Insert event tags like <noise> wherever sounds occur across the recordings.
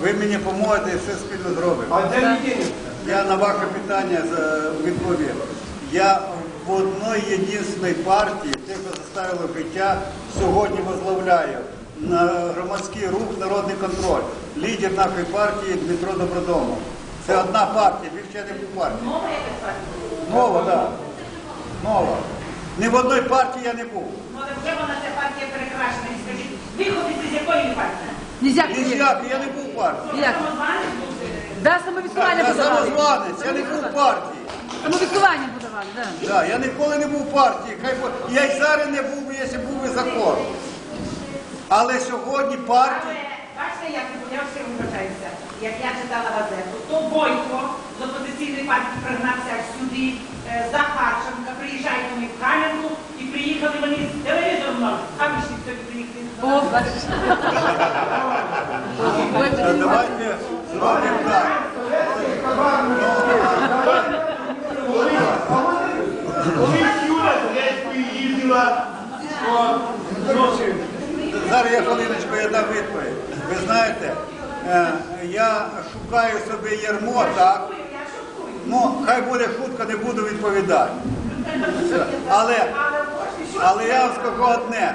Ви мені поможете і все спільно зробимо. А де? Я на ваше питання відповім. Я в одній єдинственній партії, те, що заставило життя, сьогодні возглавляю на громадський рух Народний контроль. Лідер нашої партії Дмитро Добродомов. Це одна партія, більше не був партії. Мова якась партія? Нова, так. Нова. Ні в одній партії я не був. Ну, але вже вона ця партія перекрашена. І скажіть, виходите з якої партії? Нельзя. Ніяк, я не був в партії. Як? Да, самовідсування Я подавали. самозванець, я не був в партії. Самовідсування подавали, да. Да, я ніколи не був в партії. Хай бо- я й зараз не був, би, якщо був би закон. Але сьогодні партія. Але бачите, як я все вибачаюся. Як я читала газету, то Бойко з опозиційної партії пригнався аж сюди, е, Захарченка, приїжджають вони в Кам'янку і приїхали вони з телевізором. А ви ж сьогодні приїхали. О, бачиш. <laughs> Давайте зробимо так. Зараз я хвилиночку, я дам відповідь. Ви знаєте, е, я шукаю собі ярмо, так? Ну, хай буде шутка, не буду відповідати. Але, я вам одне.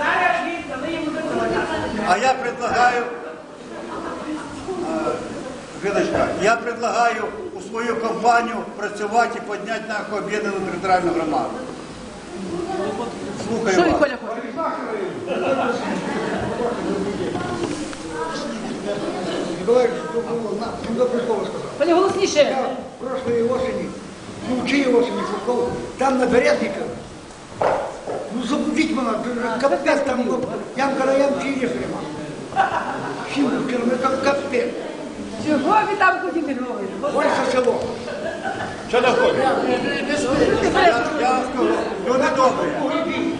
Зараз він дали йому запитання. А я предлагаю, е, я предлагаю у свою компанію працювати і підняти нашу об'єднану територіальну громаду. Слухаю Що вас. Хоче? Николаевич, ну, сказал. Голосніше. Я прошлой осени, ну, чьей осени шел, там на забудить капец там, вот, ям краям через прямо. Символ, как капец. Чого ви там ходите робите? Ой, со село. Я, я вам скажу, люди добрі.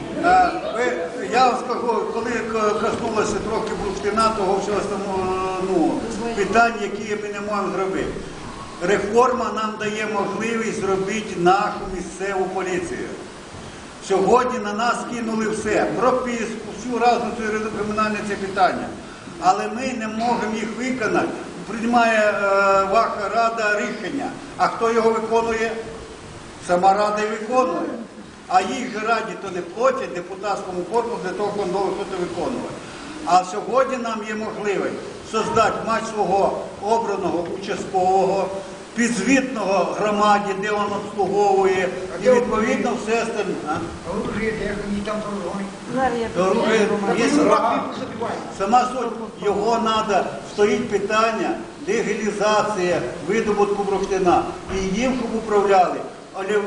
Ви, я вам скажу, коли коснулося трохи бурштина, того всього ну, питань, які ми не можемо зробити. Реформа нам дає можливість зробити нашу місцеву поліцію. Сьогодні на нас кинули все, прописку, всю разну кримінальне це питання. Але ми не можемо їх виконати. Приймає е, ваша рада рішення. А хто його виконує? Сама рада і виконує. А їх же раді то не платять депутатському корпусу для того, воно щось виконувати. А сьогодні нам є можливість создати мать свого обраного участкового, підзвітного громаді, де він обслуговує, і відповідно все остальне. Оружие є забиваем. Сама суть його треба, стоїть питання легалізація видобутку бурштина. І їм, щоб управляли але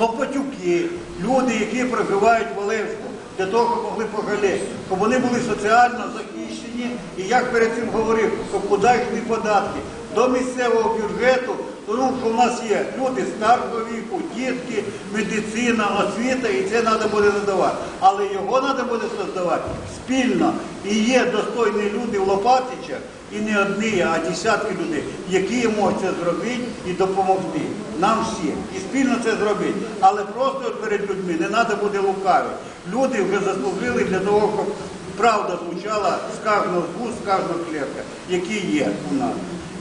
лопатюки, люди, які проживають в Олевську, для того, щоб могли пожаліти, щоб вони були соціально захищені. І як перед цим говорив, щоб куди йшли податки до місцевого бюджету, тому що в нас є люди старшого віку, дітки, медицина, освіта, і це треба буде надавати. Але його треба буде создавати спільно. І є достойні люди в Лопатичах, і не одні, а десятки людей, які можуть це зробити і допомогти. Нам всім. І спільно це зробити. Але просто перед людьми не треба буде лукавити. Люди вже заслужили для того, щоб правда звучала з кожного з кожного клерка, який є у нас.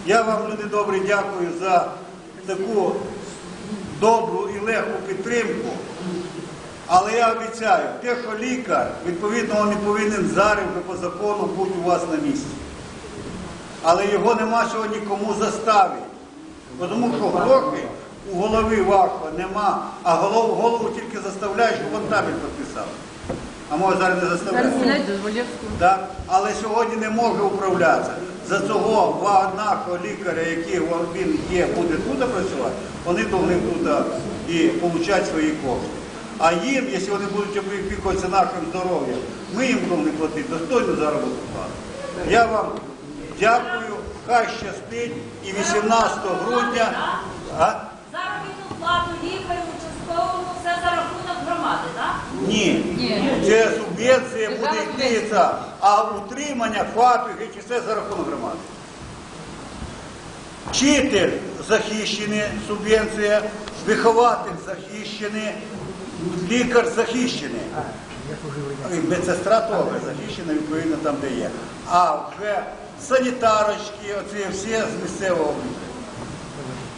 Я вам, люди добрі, дякую за таку добру і легку підтримку. Але я обіцяю, те, що лікар, відповідно, він не повинен зараз вже по закону бути у вас на місці. Але його нема сьогодні кому заставити. Тому що грошей у голови вашого нема, а голову, голову тільки заставляє, щоб він табель підписав. А може зараз не заставляє. Зволєвського. Але сьогодні не може управлятися. За цього два нашого лікаря, який він є, буде тут працювати, вони повинні тут і отримати свої кошти. А їм, якщо вони будуть опікуватися нашим здоров'ям, ми їм повинні платити достойну заробітну плату. Я вам дякую, хай щастить і 18 грудня. Заробітну плату лікарю, участковому, все за рахунок громади? Ні. Це субвенція буде йтися, а утримання ФАПів і все за рахунок громади. Вчитель захищений, субвенція, вихователь захищений, лікар захищений. Медсестра теж захищена відповідно там, де є. А вже санітарочки, оці всі з місцевого обліку.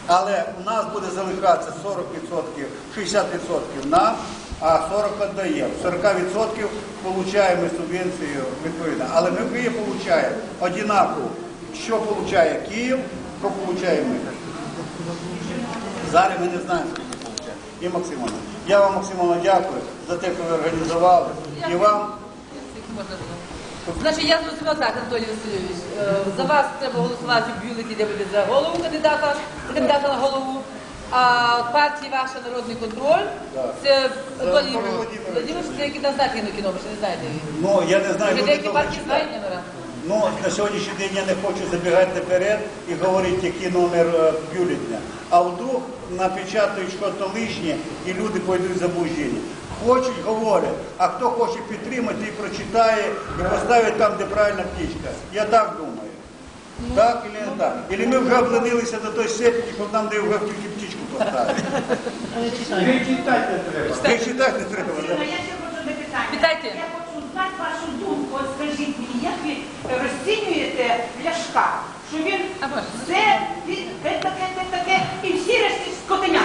Але у нас буде залишатися 40%, 60% нам, а 40% віддаємо. 40% отримуємо субвенцію відповідно. Але ми Києві отримуємо однаково, що отримує Київ, що отримуємо ми. Зараз ми не знаємо, скільки отримує. І Максимовна. Я вам, Максимовна, дякую за те, що ви організували. І вам Значить, я зрозуміла так, Анатолій Васильович. е, За вас треба голосувати в бюлеті, де буде за голову кандидата, кандидата на голову. А партія ваша народний контроль. Це Анатолій Володимирович. Володимирович, це який кіно, ви ще не знаєте. Ну, я не знаю, Вже люди деякі партії читають. знають номера. Ну, на сьогоднішній день я не хочу забігати наперед і говорити, який номер е, бюлетня. А вдруг напечатають щось лишнє і люди пойдуть в заблуждення. Хочуть, говорять, а хто хоче підтримати, і прочитає, і поставить там, де правильна птічка. Я так думаю. Так чи не так? Или ми вже обленилися до той степені, коли нам де вже тільки птічку поставити. Не читати не треба. Ви читати не треба. Я ще хочу одне питання. Питайте. Я хочу знати вашу думку. От скажіть мені, як ви розцінюєте Ляшка? Що він все, він таке, те таке, і всі решті скотиня.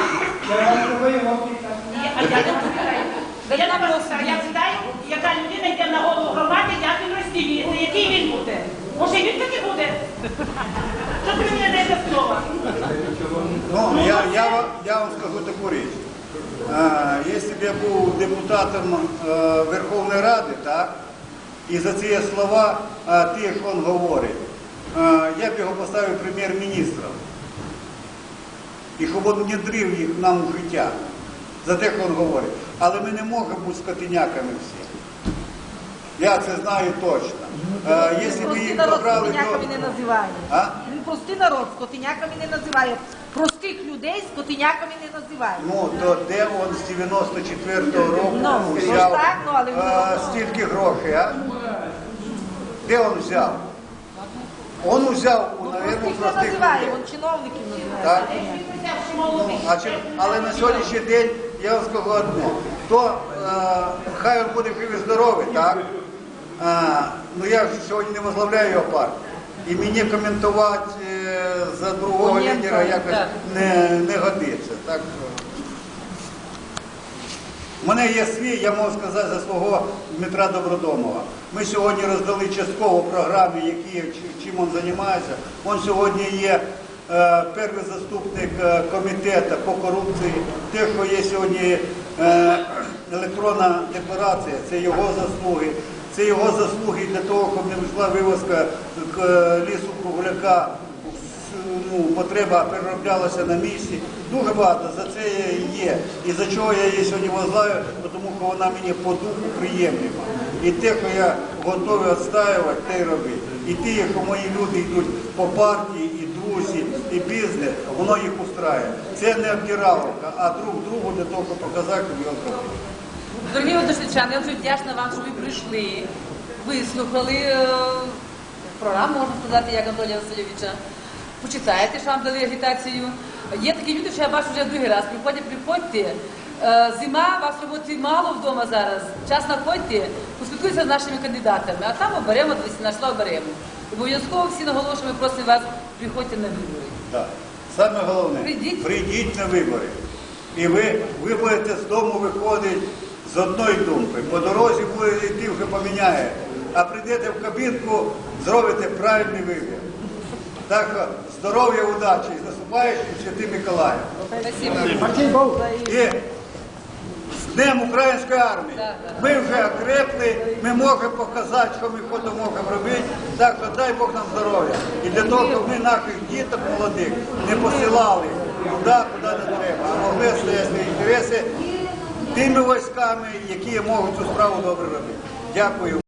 Я вам треба його питати. А я не питаю. Я не питаю, яка людина йде на голову громади, як він розцінюєте, який він буде. Може він такий буде? Що ти мені не даєте слова? Ну, я, я, ва- я вам скажу таку річ. Е, Якщо б я був депутатом е, Верховної Ради, так, і за ці слова е, тих, що він говорить, е, я б його поставив прем'єр-міністром. І щоб він внедрив їх нам в життя за те, що він говорить. Але ми не можемо бути скотиняками всі. Я це знаю точно. Е, Якщо б Простий їх народ добрали скотиняками не називає. А? Він простий народ скотиняками не називає. Простих людей скотиняками не називає. Ну, то де он з 94-го року Ну, взяв так, ну, але він е, стільки грошей, а? Де він взяв? Он взяв, Ну, наверное, простих не називає, людей. він чиновників називає. Так? Він. А чи, але на сьогоднішній день я вам скажу одне. То е, хай він буде живий здоровий, так? А, ну я ж сьогодні не возглавляю його партію. І мені коментувати е, за другого Опонента, лідера якось так. не, не годиться. Так що. У мене є свій, я можу сказати за свого Дмитра Добродомова. Ми сьогодні роздали частково програми, які, чим він займається. Він сьогодні є е, перший заступник е, комітету по корупції. Те, що є сьогодні е, електронна декларація, це його заслуги. Це його заслуги для того, щоб не вийшла вивозка е, лісу кругляка ну, потреба перероблялася на місці. Дуже багато за це є. І за чого я її сьогодні возглавив, тому що вона мені по духу приємлива. І те, що я готовий відстаювати, те й робити. І ті, що мої люди йдуть по партії, і друзі, і бізнес, воно їх устраює. Це не обдираловка, а друг другу для того, щоб показати, щоб його зробити. Дорогі односельчани, я дуже вдячна вам, що ви прийшли, вислухали е, програму, можна сказати, як Анатолія Васильовича. Почитаєте, що вам дали агітацію. Є такі люди, що я бачу вже другий раз. Приходять, приходьте. Е, Зима, вас роботи мало вдома зараз. Час находьте, поспілкуйтеся з нашими кандидатами, а там оберемо, дивіться, наш слово оберемо. Обов'язково всі наголошуємо, просимо вас, приходьте на вибори. Так. Саме головне, Прийдіть. прийдіть на вибори. І ви, ви будете з дому виходити з одної думки. По дорозі будете йти, вже поміняєте. А прийдете в кабінку, зробите правильний вибір. Так що здоров'я, удачі і наступаючим Святим Миколаєм. І з Днем Української армії. Ми вже окрепли, ми можемо показати, що ми хочемо можемо робити. Так що дай Бог нам здоров'я. І для того, щоб ми наших діток молодих не посилали туди, куди не треба, а могли стояти свої інтереси тими військами, які можуть цю справу добре робити. Дякую.